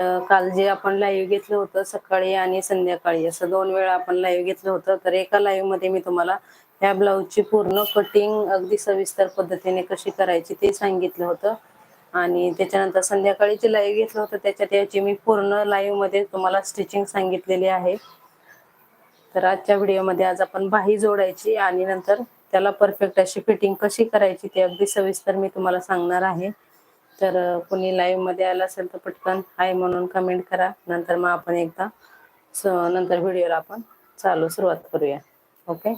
काल जे आपण लाईव्ह घेतलं होतं सकाळी आणि संध्याकाळी असं दोन वेळा आपण लाईव्ह घेतलं होतं. तर एका लाईव्हमध्ये मी तुम्हाला ह्या ब्लाऊजची पूर्ण कटिंग अगदी सविस्तर पद्धतीने कशी करायची ते सांगितलं होतं. आणि त्याच्यानंतर संध्याकाळी जे लाईव्ह घेतलं होतं त्याच्यात याची मी पूर्ण लाईव्हमध्ये तुम्हाला स्टिचिंग सांगितलेली आहे. तर आजच्या व्हिडिओमध्ये आज आपण बाही जोडायची आणि नंतर त्याला परफेक्ट अशी फिटिंग कशी करायची ते अगदी सविस्तर मी तुम्हाला सांगणार आहे. तर कोणी लाईव्हमध्ये आला असेल तर पटकन हाय म्हणून कमेंट करा. नंतर मग आपण एकदा नंतर व्हिडिओला आपण चालू सुरुवात करूया. ओके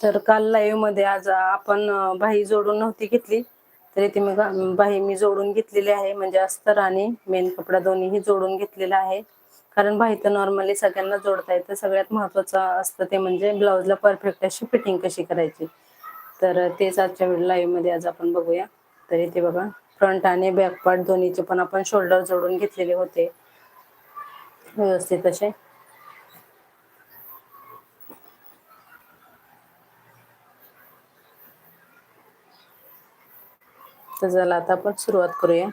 तर काल लाईव्हमध्ये आज आपण अ, बाही जोडून नव्हती घेतली. तरी ती मी बाही मी जोडून घेतलेली आहे. म्हणजे अस्तर आणि मेन कपडा दोन्हीही जोडून घेतलेला आहे. कारण बाही तर नॉर्मली सगळ्यांना जोडता येतं. सगळ्यात महत्वाचं असतं ते म्हणजे ब्लाऊजला परफेक्ट अशी फिटिंग कशी करायची. तर तेच आजच्या लाईव्हमध्ये आज आपण बघूया. तर इथे बघा फ्रंट आणि बॅक पार्ट दोन्हीचे पण आपण शोल्डर जोडून घेतलेले होते. व्यवस्थित असे. तर चला आता आपण सुरुवात करूया.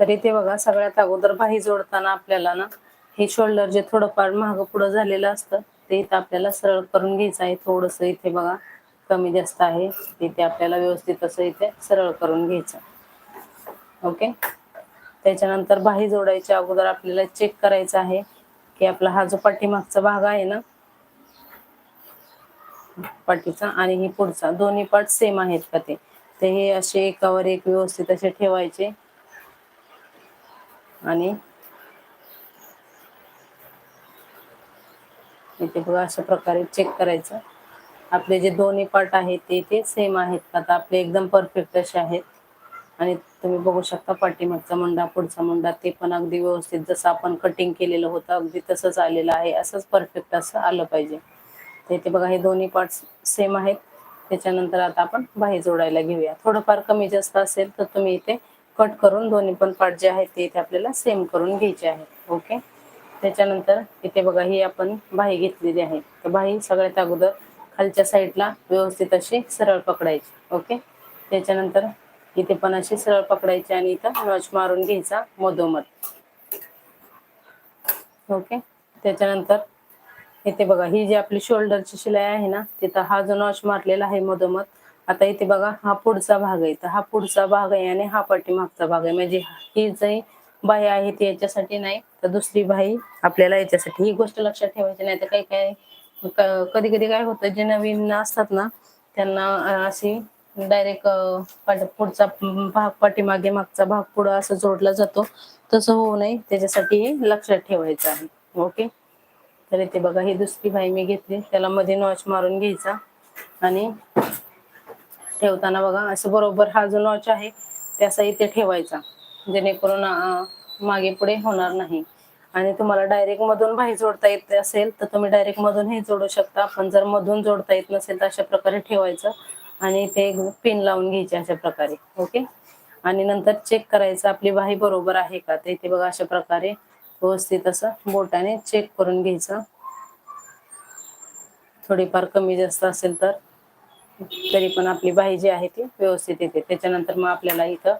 तर इथे बघा सगळ्यात अगोदर बाही जोडताना आपल्याला ना हे शोल्डर जे थोडंफार महाग पुढं झालेलं असतं ते इथं आपल्याला सरळ करून घ्यायचं आहे. थोडस इथे बघा. कमी जास्त आहे. तिथे आपल्याला व्यवस्थित असं इथे सरळ करून घ्यायचं. ओके त्याच्यानंतर बाही जोडायच्या अगोदर आपल्याला चेक करायचं आहे की आपला हा जो पाठीमागचा भाग आहे ना पाठीचा आणि ही पुढचा दोन्ही पार्ट सेम आहेत का ते? ते हे असे एकावर एक व्यवस्थित असे ठेवायचे. आणि इथे बघा अशा प्रकारे चेक करायचं. आपले जे दोन्ही पार्ट आहेत ते ते सेम आहेत. का तर आपले एकदम परफेक्ट असे आहेत. आणि तुम्ही बघू शकता पाठीमागचा मुंडा पुढचा मुंडा ते पण अगदी व्यवस्थित जसं आपण कटिंग केलेलं होतं अगदी तसंच आलेलं आहे. असंच परफेक्ट असं आलं पाहिजे. तर इथे बघा हे दोन्ही पार्ट सेम आहेत. त्याच्यानंतर आता आपण बाही जोडायला घेऊया. थोडंफार कमी जास्त असेल तर तुम्ही इथे कट करून दोन्ही पण पार्ट जे आहेत ते इथे आपल्याला सेम करून घ्यायचे आहेत. ओके त्याच्यानंतर इथे बघा ही आपण बाही घेतलेली आहे. तर बाही सगळ्यात अगोदर खालच्या साईडला व्यवस्थित अशी सरळ पकडायची ओके? त्याच्यानंतर इथे पण अशी सरळ पकडायची आणि इथं नॉच मारून घ्यायचा मधोमध. ओके? त्याच्यानंतर इथे बघा ही जी आपली शोल्डरची शिलाई आहे ना तिथं हा जो नॉच मारलेला आहे मधोमध आता इथे बघा हा पुढचा भाग आहे. तर हा पुढचा भाग आहे आणि हा पाठीमागचा भाग आहे. म्हणजे ही जी बाही आहे ती याच्यासाठी नाही तर दुसरी बाही आपल्याला याच्यासाठी ही गोष्ट लक्षात ठेवायची नाही तर काही काय कधी कधी काय होतं जे नवीन असतात ना त्यांना अशी डायरेक्ट पुढचा भाग पाठीमागे मागचा भाग पुढं असं जोडला जातो. तसं होऊ नये. त्याच्यासाठी हे लक्षात ठेवायचं आहे. ओके? तर इथे बघा ही दुसरी बाई मी घेतली. त्याला मध्ये नॉच मारून घ्यायचा. आणि ठेवताना बघा असं बरोबर हा जो नॉच आहे त्याचा इथे ठेवायचा. जेणेकरून मागे पुढे होणार नाही. आणि तुम्हाला डायरेक्ट मधून बाही जोडता येत असेल तर तुम्ही डायरेक्ट मधून हे जोडू शकता. पण जर मधून जोडता येत नसेल तर अशा प्रकारे ठेवायचं. आणि ते पिन लावून घ्यायचे अशा प्रकारे. ओके आणि नंतर चेक करायचं आपली बाही बरोबर आहे का? ते इथे बघा अशा प्रकारे व्यवस्थित असं बोटाने चेक करून घ्यायचं. थोडीफार कमी जास्त असेल तर तरी पण आपली बाही जी आहे ती व्यवस्थित येते. त्याच्यानंतर मग आपल्याला इथं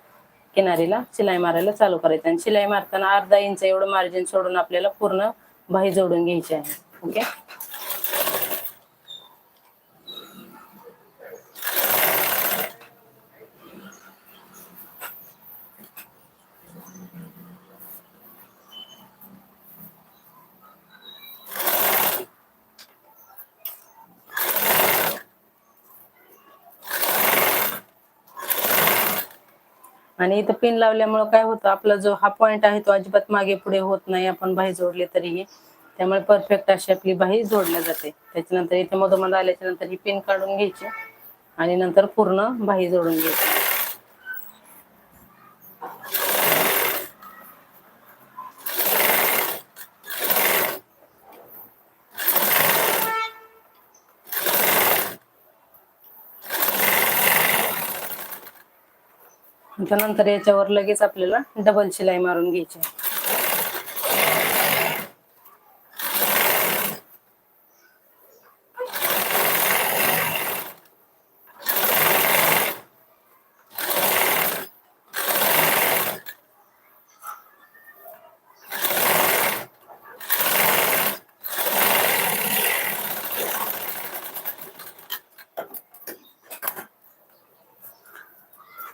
किनारीला शिलाई मारायला चालू करायचं. आणि शिलाई मारताना अर्धा इंच एवढं मार्जिन सोडून आपल्याला पूर्ण बाही जोडून घ्यायची आहे. ओके आणि इथं पिन लावल्यामुळे काय होतं आपला जो हा पॉइंट आहे तो अजिबात मागे पुढे होत नाही आपण बाही जोडली तरीही. त्यामुळे परफेक्ट अशी आपली बाही जोडल्या जाते. त्याच्यानंतर इथे मधोमध आल्याच्यानंतर ही पिन काढून घ्यायची आणि नंतर पूर्ण बाही जोडून घ्यायची. त्यानंतर याच्यावर लगेच आपल्याला डबल शिलाई मारून घ्यायची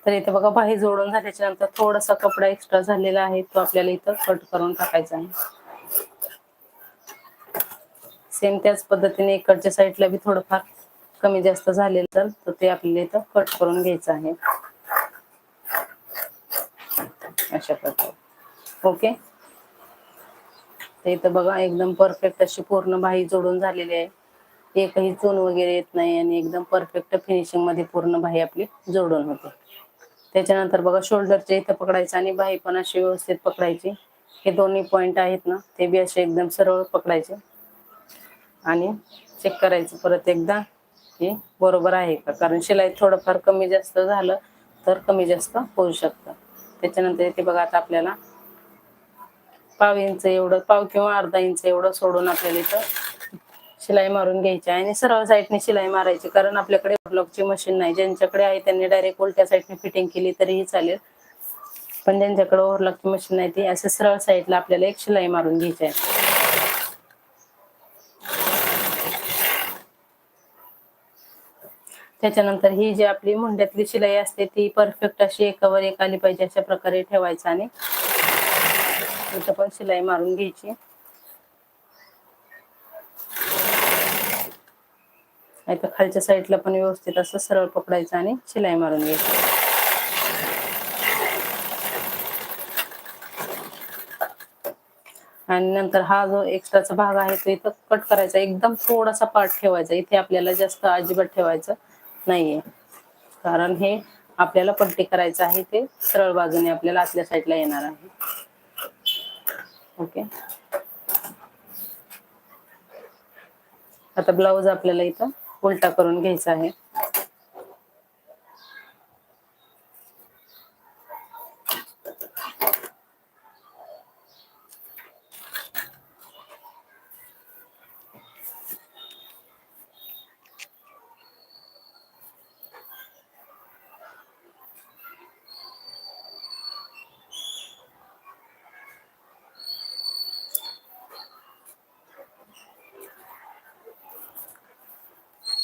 तर इथे बघा बाही जोडून झाल्याच्यानंतर थोडासा कपडा एक्स्ट्रा झालेला आहे तो आपल्याला इथं कट करून टाकायचा आहे. सेम त्याच पद्धतीने इकडच्या साईडला बी थोडंफार कमी जास्त झालेलं तर तर ते आपल्याला इथं कट करून घ्यायचं आहे. अशा प्रकारे. ओके तर इथं बघा एकदम परफेक्ट अशी पूर्ण बाही जोडून झालेली आहे. एकही चून वगैरे येत नाही आणि एकदम परफेक्ट फिनिशिंगमध्ये पूर्ण बाही आपली जोडून होते. त्याच्यानंतर बघा शोल्डरच्या इथं पकडायचं आणि बाही पण अशी व्यवस्थित पकडायची. हे दोन्ही पॉइंट आहेत ना ते बी असे एकदम सरळ पकडायचे. आणि चेक करायचं परत एकदा की बरोबर आहे का? कारण शिलाई थोडंफार कमी जास्त झालं तर कमी जास्त होऊ शकतं. त्याच्यानंतर इथे बघा आता आपल्याला पाव इंच एवढं पाव किंवा अर्धा इंच एवढं सोडून आपल्याला इथं शिलाई मारून घ्यायची आहे. आणि सरळ साईडने शिलाई मारायची कारण आपल्याकडे ब्लॉकची मशीन नाही. ज्यांच्याकडे आहे त्यांनी डायरेक्ट उलट्या साईडने फिटिंग केली तरीही चालेल. पण ज्यांच्याकडे ओव्हरलॉकची मशीन नाही ती असं सरळ साईडला आपल्याला एक शिलाई मारून घ्यायची आहे. त्याच्यानंतर ही जी आपली मुंड्यातली शिलाई असते ती परफेक्ट अशी एकावर एक आली पाहिजे अशा प्रकारे ठेवायचं आणि तिथं पण शिलाई मारून घ्यायची. नाहीतर खालच्या साईडला पण व्यवस्थित असं सरळ पकडायचं आणि शिलाई मारून घ्यायची. आणि नंतर हा जो एक्स्ट्राचा भाग आहे तो इथं कट करायचा. एकदम थोडासा पार्ट ठेवायचा. इथे आपल्याला जास्त अजिबात ठेवायचं नाहीये. कारण हे आपल्याला पट्टी करायचं आहे. ते सरळ बाजूने आपल्याला आतल्या साईडला येणार आहे. ओके. आता ब्लाऊज आपल्याला इथं उलटा करून घ्यायचा आहे.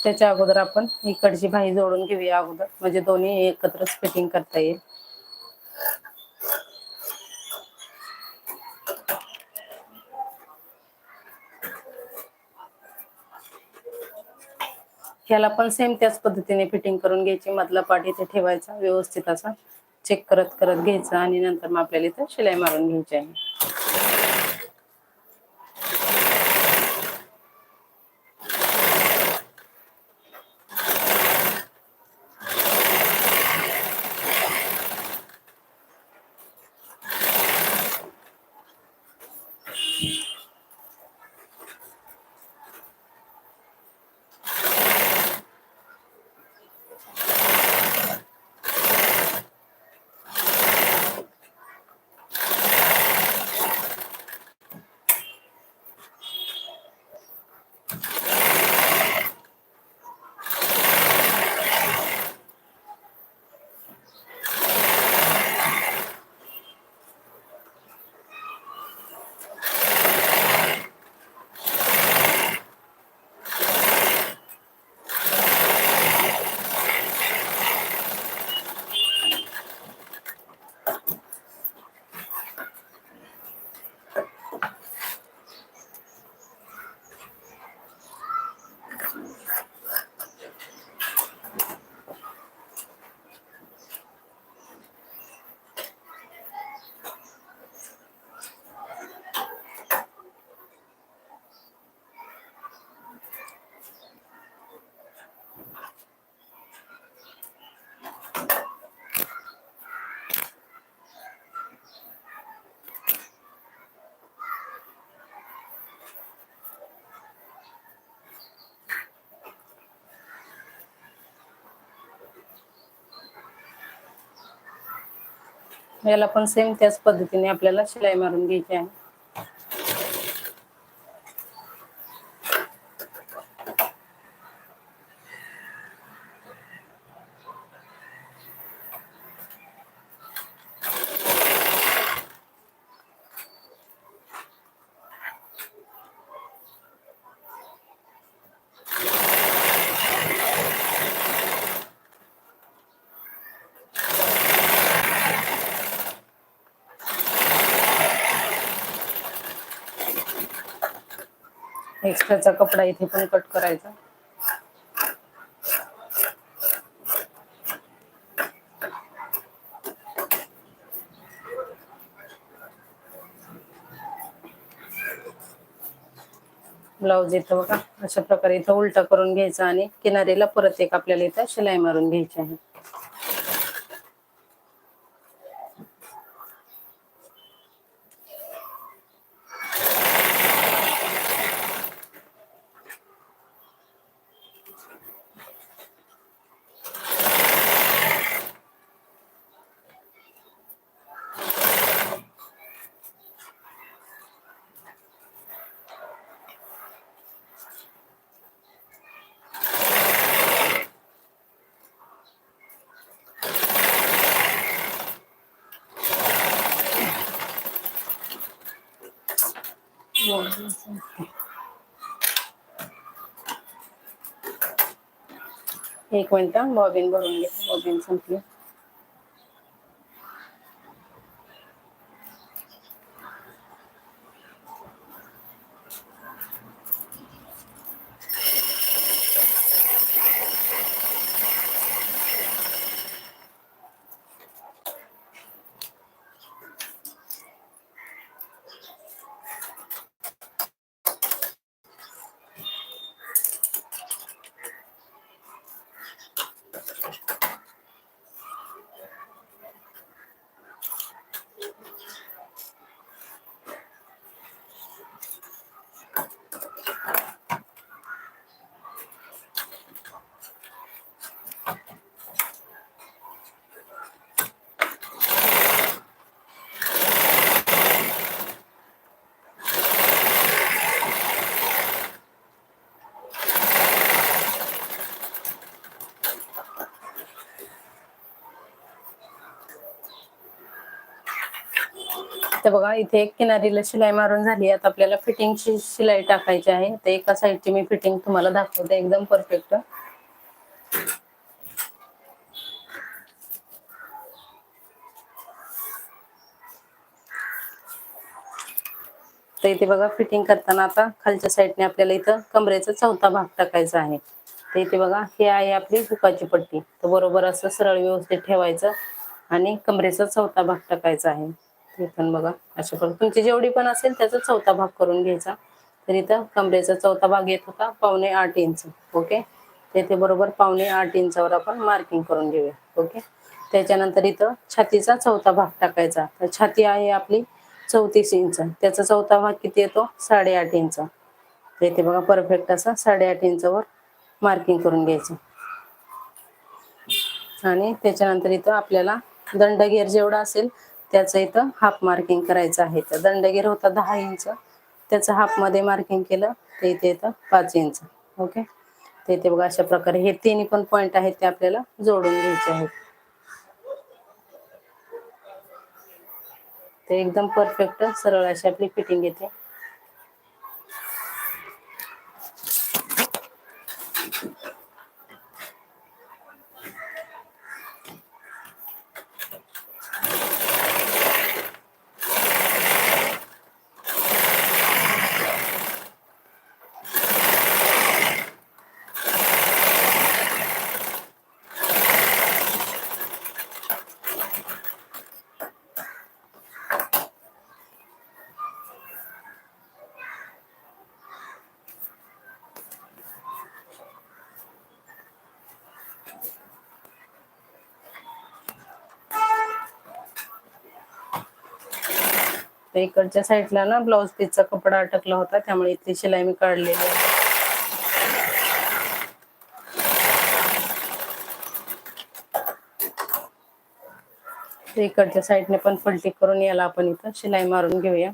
त्याच्या अगोदर आपण इकडची भाई जोडून घेऊया अगोदर. म्हणजे दोन्ही एकत्रच फिटिंग करता येईल. ह्याला पण सेम त्याच पद्धतीने फिटिंग करून घ्यायची. मधला पाठ इथे ठेवायचा व्यवस्थित असा. चेक करत करत घ्यायचा आणि नंतर मग आपल्याला इथे शिलाई मारून घ्यायची आहे. याला पण सेम त्याच पद्धतीने आपल्याला शिलाई मारून घ्यायची आहे. एक्स्ट्राचा कपडा इथे पण कट करायचा. ब्लाऊज इथं बघा अशा प्रकारे इथं उलटा करून घ्यायचा आणि किनारीला परत एक आपल्याला इथं शिलाई मारून घ्यायची आहे. एक मिनिट बॉबिन भरून घे बॉबिन संपली तर बघा इथे एक किनारीला शिलाई मारून झाली आता आपल्याला फिटिंगची शिलाई टाकायची आहे. तर एका साईडची मी फिटिंग तुम्हाला दाखवते. एकदम परफेक्ट. तर इथे बघा फिटिंग करताना आता खालच्या साईडने आपल्याला इथं कमरेचा चौथा भाग टाकायचा आहे. तर इथे बघा हे आहे आपली हुकाची पट्टी. तर बरोबर असं सरळ व्यवस्थित ठेवायचं आणि कमरेचा चौथा भाग टाकायचा आहे. पण बघा अशा प्रकारे तुमची जेवढी पण असेल त्याचा चौथा भाग करून घ्यायचा. तर इथं कमरेचा चौथा भाग येत होता पावणे आठ इंच ओके? तेथे बरोबर पावणे आठ इंचावर आपण मार्किंग करून घेऊया ओके? त्याच्यानंतर इथं छातीचा चौथा भाग टाकायचा. तर छाती आहे आपली चौतीस इंच. त्याचा चौथा भाग किती येतो? साडेआठ इंच. तर इथे बघा परफेक्ट असा साडेआठ इंचावर मार्किंग करून घ्यायचं. आणि त्याच्यानंतर इथं आपल्याला दंडगेर जेवढा असेल त्याचं इथं हाफ मार्किंग करायचं आहे. तर दंडगीर होता दहा इंच त्याचं हाफमध्ये मार्किंग केलं तर इथे येतं पाच इंच ओके ते इथे बघा अशा प्रकारे हे तिन्ही पण पॉइंट आहेत ते आपल्याला जोडून घ्यायचे आहेत. ते एकदम परफेक्ट सरळ अशी आपली फिटिंग येते. तर इकडच्या साईडला ना ब्लाऊज पीसचा कपडा अटकला होता त्यामुळे इथली शिलाई मी काढलेली आहे. इकडच्या साईडने पण पलटी करून याला आपण इथं शिलाई मारून घेऊया.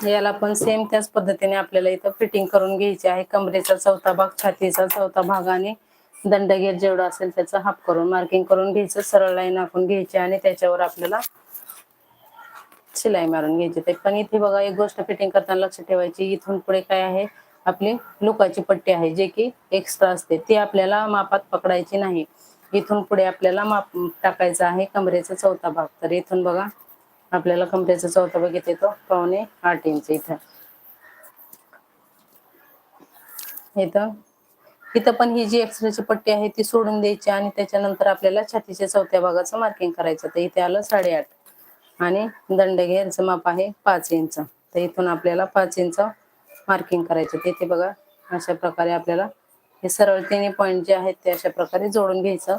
याला पण सेम त्याच पद्धतीने आपल्याला इथं फिटिंग करून घ्यायची आहे. कमरेचा चौथा भाग छातीचा चौथा भाग आणि दंडगेर जेवढा असेल त्याचा हाफ करून मार्किंग करून घ्यायचं. सरळ लाईन आखून घ्यायची आणि त्याच्यावर आपल्याला शिलाई मारून घ्यायची. ते पण इथे बघा एक गोष्ट फिटिंग करताना लक्ष ठेवायची. इथून पुढे काय आहे? आपली लुकाची पट्टी आहे जे की एक्स्ट्रा असते. ती आपल्याला मापात पकडायची नाही. इथून पुढे आपल्याला माप टाकायचं आहे कमरेचा चौथा भाग. तर इथून बघा आपल्याला कमरेचा चौथा बघित येतो पावणे आठ इंच इथं. इथं. इथं पण ही जी एक्सरेची पट्टी आहे ती सोडून द्यायची आणि त्याच्यानंतर आपल्याला छातीच्या चौथ्या भागाचं मार्किंग करायचं. तर इथे आलं साडेआठ. आणि दंडघेरचं माप आहे पाच इंच. तर इथून आपल्याला पाच इंच मार्किंग करायचं. तिथे बघा अशा प्रकारे आपल्याला हे सरळ तिन्ही पॉईंट जे आहेत ते अशा प्रकारे जोडून घ्यायचं.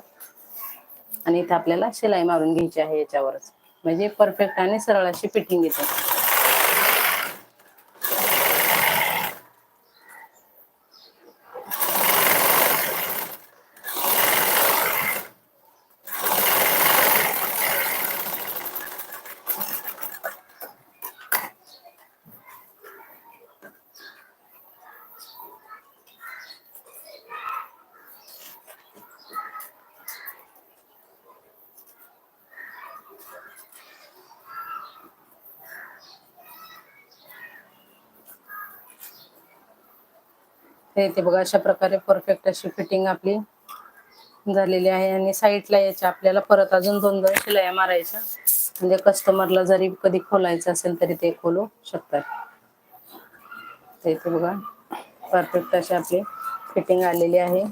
आणि इथे आपल्याला शिलाई मारून घ्यायची आहे याच्यावरच. म्हणजे परफेक्ट आणि सरळ अशी फिटिंग येते. तर इथे बघा अशा प्रकारे परफेक्ट अशी फिटिंग आपली झालेली आहे. आणि साईडला याच्या आपल्याला परत अजून दोन दोन शिलाया मारायच्या. म्हणजे कस्टमरला जरी कधी खोलायचं असेल तरी ते खोलू शकतात. तर इथे बघा परफेक्ट अशी आपली फिटिंग आलेली आहे.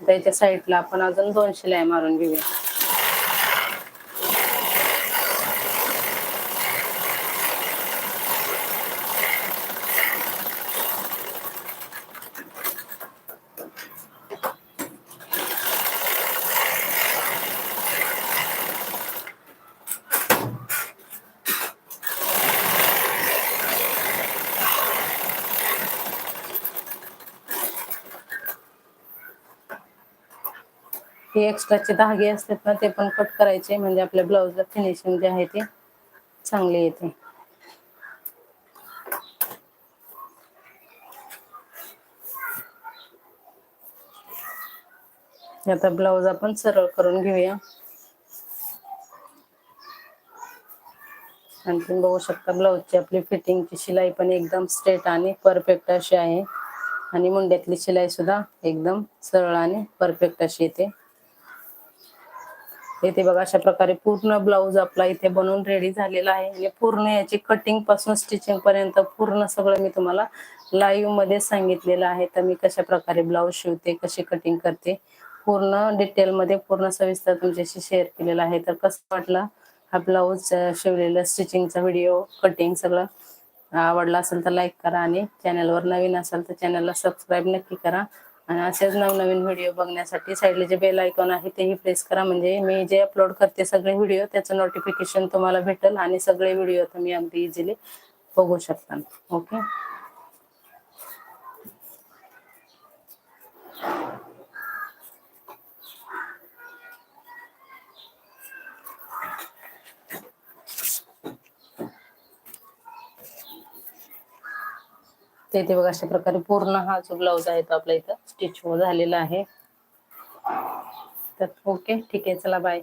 त्याच्या साईडला आपण अजून दोन शिलाया मारून घेऊया. हे एक्स्ट्राचे धागे असतात ना ते पण कट करायचे. म्हणजे आपल्या ब्लाऊजला फिनिशिंग जे आहे ते चांगले येते. आता ब्लाऊज आपण सरळ करून घेऊया. आणखी बघू शकता ब्लाऊजची आपली फिटिंगची शिलाई पण एकदम स्ट्रेट आणि परफेक्ट अशी आहे. आणि मुंड्यातली शिलाई सुद्धा एकदम सरळ आणि परफेक्ट अशी येते. इथे बघा अशा प्रकारे पूर्ण ब्लाऊज आपला इथे बनवून रेडी झालेला आहे. आणि पूर्ण याची कटिंगपासून स्टिचिंग पर्यंत पूर्ण सगळं मी तुम्हाला लाईव्हमध्ये सांगितलेलं आहे. तर मी कशा प्रकारे ब्लाऊज शिवते कशी कटिंग करते पूर्ण डिटेल मध्ये पूर्ण सविस्तर तुमच्याशी शेअर केलेला आहे. तर कसं वाटलं हा ब्लाऊज शिवलेला स्टिचिंगचा व्हिडिओ कटिंग सगळं? आवडला असेल तर लाईक करा आणि चॅनलवर नवीन असाल तर चॅनलला सबस्क्राईब नक्की करा. आणि असेच नवनवीन व्हिडिओ बघण्यासाठी साईडला जे बेल आयकॉन आहे तेही प्रेस करा. म्हणजे मी जे अपलोड करते सगळे व्हिडिओ त्याचं नोटिफिकेशन तुम्हाला भेटेल आणि सगळे व्हिडिओ तुम्ही अगदी इझिली बघू शकता. ओके तर इथे बघा अशा प्रकारे पूर्ण हा जो ब्लाऊज आहे तो आपला इथं स्टिच झालेला आहे. तर ओके ठीक आहे चला बाय